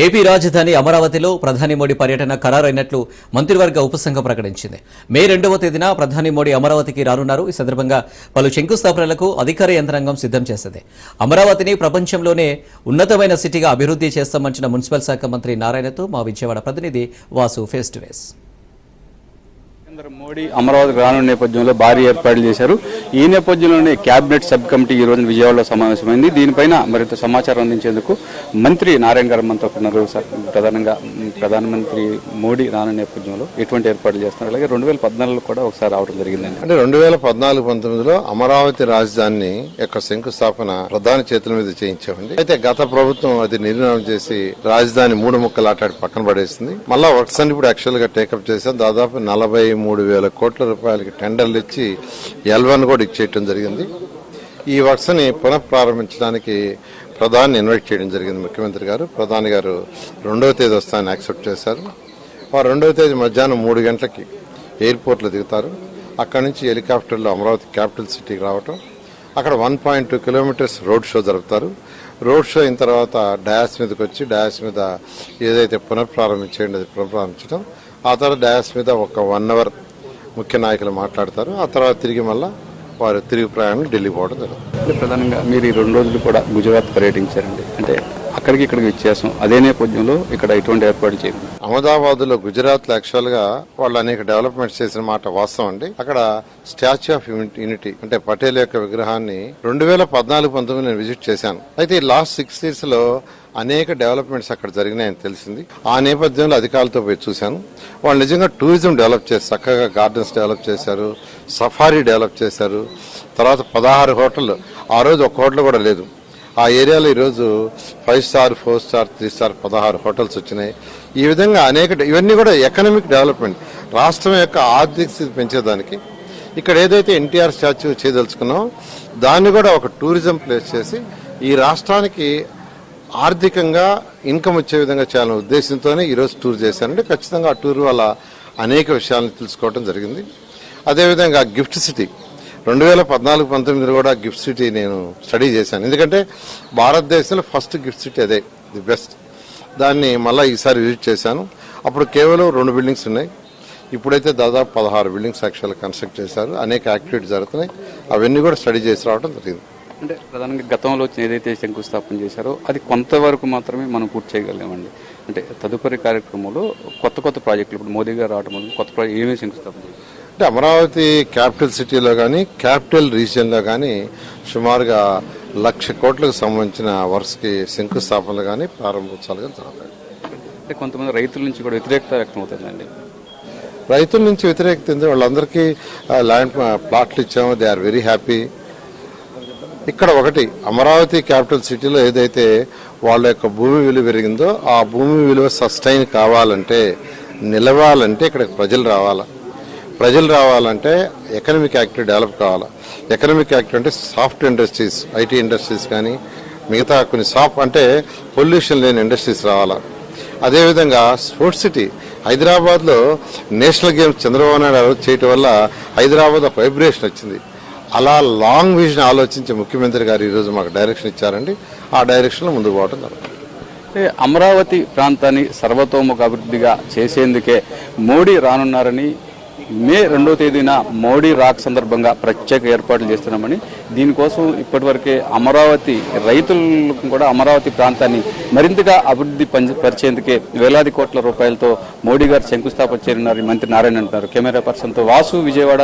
AP రాజధాని అమరావతిలో ప్రధాని మోడీ పర్యటన ఖరారైనట్లు మంత్రివర్గ ఉపసంఘం ప్రకటించింది. మే రెండవ తేదీన ప్రధాని మోడీ అమరావతికి రానున్నారు. ఈ సందర్భంగా పలు శంకుస్థాపనలకు అధికార యంత్రాంగం సిద్ధం చేసింది. అమరావతిని ప్రపంచంలోనే ఉన్నతమైన సిటీగా అభివృద్ధి చేస్తామంచిన మున్సిపల్ శాఖ మంత్రి నారాయణతో మా విజయవాడ ప్రతినిధి Vasu face to face. Narendra Modi అమరావతికి రానున్న నేపథ్యంలో భారీ ఏర్పాట్లు చేశారు. ఈ నేపథ్యంలోనే కేబినెట్ సబ్ కమిటీ ఈ రోజు విజయవాడలో సమావేశమైంది. దీనిపైన మరింత సమాచారం అందించేందుకు మంత్రి నారాయణ గారు మనతో ఉన్నారు ప్రధానంగా ప్రధానమంత్రి మోడీ రానున్న నేపథ్యంలో ఎటువంటి ఏర్పాట్లు చేస్తున్నారు? అలాగే రెండు వేల పద్నాలుగులో కూడా ఒకసారి రావడం జరిగిందండి. అంటే రెండు వేల పద్నాలుగు పంతొమ్మిదిలో అమరావతి రాజధాని యొక్క శంకుస్థాపన ప్రధాన చేతుల మీద చేయించామండి. అయితే గత ప్రభుత్వం అది నిర్ణయం చేసి రాజధాని మూడు ముక్కలు ఆటాడి పక్కన పడేసింది. మళ్ళా వర్క్స్ అన్ని ఇప్పుడు యాక్చువల్గా టేకప్ చేసాం దాదాపు నలభై మూడు వేల కోట్ల రూపాయలకి టెండర్లు ఇచ్చి ఎల్వన్ కూడా ఇచ్చేయటం జరిగింది. ఈ వర్క్స్ పునఃప్రారంభించడానికి పునః ప్రారంభించడానికి ప్రధాని ఇన్వైట్ చేయడం జరిగింది ముఖ్యమంత్రి గారు. ప్రధాని గారు రెండవ తేదీ వస్తానని యాక్సెప్ట్ చేశారు. వారు రెండవ తేదీ మధ్యాహ్నం మూడు గంటలకి ఎయిర్పోర్ట్లో దిగుతారు. అక్కడి నుంచి హెలికాప్టర్లో అమరావతి క్యాపిటల్ సిటీకి రావటం. అక్కడ one point two kilometres road show జరుపుతారు. రోడ్ షో అయిన తర్వాత డయాస్ మీదకి వచ్చి డయాస్ మీద ఏదైతే పునఃప్రారంభించేయండి అది పునఃప్రారంభించడం ఆ తర్వాత డయాస్ మీద ఒక వన్ అవర్ ముఖ్య నాయకులు మాట్లాడతారు ఆ తర్వాత తిరిగి మళ్ళా వారు తిరిగి ప్రయాణం ఢిల్లీ పోవడం జరుగుతుంది. ప్రధానంగా మీరు ఈ రెండు రోజులు కూడా గుజరాత్ పర్యటించారండి. అంటే అక్కడికి ఇక్కడికి వ్యత్యాసం. అదే నేపథ్యంలో ఇక్కడ ఇటువంటి ఏర్పాటు చేయండి అహ్మదాబాద్లో గుజరాత్లో యాక్చువల్గా వాళ్ళు అనేక డెవలప్మెంట్స్ చేసిన మాట వాస్తవం అండి. అక్కడ స్టాచ్యూ ఆఫ్ యూనిటీ అంటే పటేల్ యొక్క విగ్రహాన్ని రెండు వేల పద్నాలుగు పంతొమ్మిది నేను విజిట్ చేశాను. అయితే ఈ లాస్ట్ సిక్స్ ఇయర్స్లో అనేక డెవలప్మెంట్స్ అక్కడ జరిగినాయని తెలిసింది. ఆ నేపథ్యంలో అధికారులతో పోయి చూశాను. వాళ్ళు నిజంగా టూరిజం డెవలప్ చేసి చక్కగా గార్డెన్స్ డెవలప్ చేశారు సఫారీ డెవలప్ చేశారు. తర్వాత పదహారు హోటల్ ఆ రోజు ఒక హోటల్ కూడా లేదు. ఆ ఏరియాలో ఈరోజు five star four star three star పదహారు హోటల్స్ వచ్చినాయి. ఈ విధంగా అనేక ఇవన్నీ కూడా ఎకనామిక్ డెవలప్మెంట్ రాష్ట్రం యొక్క ఆర్థిక స్థితి పెంచేదానికి. ఇక్కడ ఏదైతే ఎన్టీఆర్ స్టాచ్యూ చేయదలుచుకున్నామో దాన్ని కూడా ఒక టూరిజం ప్లేస్ చేసి ఈ రాష్ట్రానికి ఆర్థికంగా ఇన్కమ్ వచ్చే విధంగా చేయాలనే ఉద్దేశంతోనే ఈరోజు టూర్ చేశానంటే ఖచ్చితంగా ఆ టూర్ వల్ల అనేక విషయాలను తెలుసుకోవడం జరిగింది. అదేవిధంగా గిఫ్ట్ సిటీ రెండు వేల పద్నాలుగు పంతొమ్మిదిలో కూడా గిఫ్ట్ సిటీ నేను స్టడీ చేశాను. ఎందుకంటే భారతదేశంలో ఫస్ట్ గిఫ్ట్ సిటీ అదే ది బెస్ట్. దాన్ని మళ్ళీ ఈసారి విజిట్ చేశాను. అప్పుడు కేవలం రెండు బిల్డింగ్స్ ఉన్నాయి. ఇప్పుడైతే దాదాపు పదహారు బిల్డింగ్స్ యాక్చువల్గా కన్స్ట్రక్ట్ చేశారు. అనేక యాక్టివిటీస్ జరుగుతున్నాయి. అవన్నీ కూడా స్టడీ చేసి రావడం జరిగింది. అంటే ప్రధానంగా గతంలో ఏదైతే శంకుస్థాపన చేశారో అది కొంతవరకు మాత్రమే మనం పూర్తి చేయగలిగామండి. అంటే తదుపరి కార్యక్రమంలో కొత్త కొత్త ప్రాజెక్టులు ఇప్పుడు మోదీ గారు రావడం వల్ల కొత్త ప్రాజెక్ట్ ఏమేమి శంకుస్థాపన చేశారు? అంటే అమరావతి క్యాపిటల్ సిటీలో కానీ క్యాపిటల్ రీజియన్లో కానీ సుమారుగా లక్ష కోట్లకు సంబంధించిన వర్క్స్కి శంకుస్థాపనలు కానీ ప్రారంభోత్సవాలు కానీ జరుగుతాయి. అంటే కొంతమంది రైతుల నుంచి కూడా వ్యతిరేకత వ్యక్తం అవుతుందండి రైతుల నుంచి వ్యతిరేకత ఉంది వాళ్ళందరికీ ల్యాండ్ ప్లాట్లు ఇచ్చాము. They are very happy. ఇక్కడ ఒకటి అమరావతి క్యాపిటల్ సిటీలో ఏదైతే వాళ్ళ యొక్క భూమి విలువ పెరిగిందో ఆ భూమి విలువ సస్టైన్ కావాలంటే నిలవాలంటే ఇక్కడ ప్రజలు రావాలా? ప్రజలు రావాలంటే ఎకనామిక్ యాక్టివ్ డెవలప్ కావాలా? ఎకనామిక్ యాక్టివ్ అంటే సాఫ్ట్ ఇండస్ట్రీస్ ఐటీ ఇండస్ట్రీస్ కానీ మిగతా కొన్ని సాఫ్ట్ అంటే పొల్యూషన్ లేని ఇండస్ట్రీస్ రావాలా? అదేవిధంగా స్పోర్ట్స్ సిటీ హైదరాబాద్లో నేషనల్ గేమ్స్ చంద్రబాబు నాయుడు చేయటం వల్ల హైదరాబాద్ ఒక వైబ్రేషన్ వచ్చింది. అలా లాంగ్ విజన్ ఆలోచించే ముఖ్యమంత్రి గారు ఈరోజు మాకు డైరెక్షన్ ఇచ్చారండి. ఆ డైరెక్షన్లో ముందుకు పోవడం జరుగుతుంది. అమరావతి ప్రాంతాన్ని సర్వతోముఖ అభివృద్ధిగా చేసేందుకే మోడీ రానున్నారని మే రెండో తేదీన మోడీ రాక్ సందర్భంగా ప్రత్యేక ఏర్పాట్లు చేస్తున్నామని దీనికోసం ఇప్పటివరకే అమరావతి రైతులకు కూడా అమరావతి ప్రాంతాన్ని మరింతగా అభివృద్ధి పరిచేందుకే వేలాది కోట్ల రూపాయలతో మోడీ గారు శంకుస్థాపన చేరినారు మంత్రి నారాయణ అంటున్నారు. కెమెరా పర్సన్తో వాసు విజయవాడ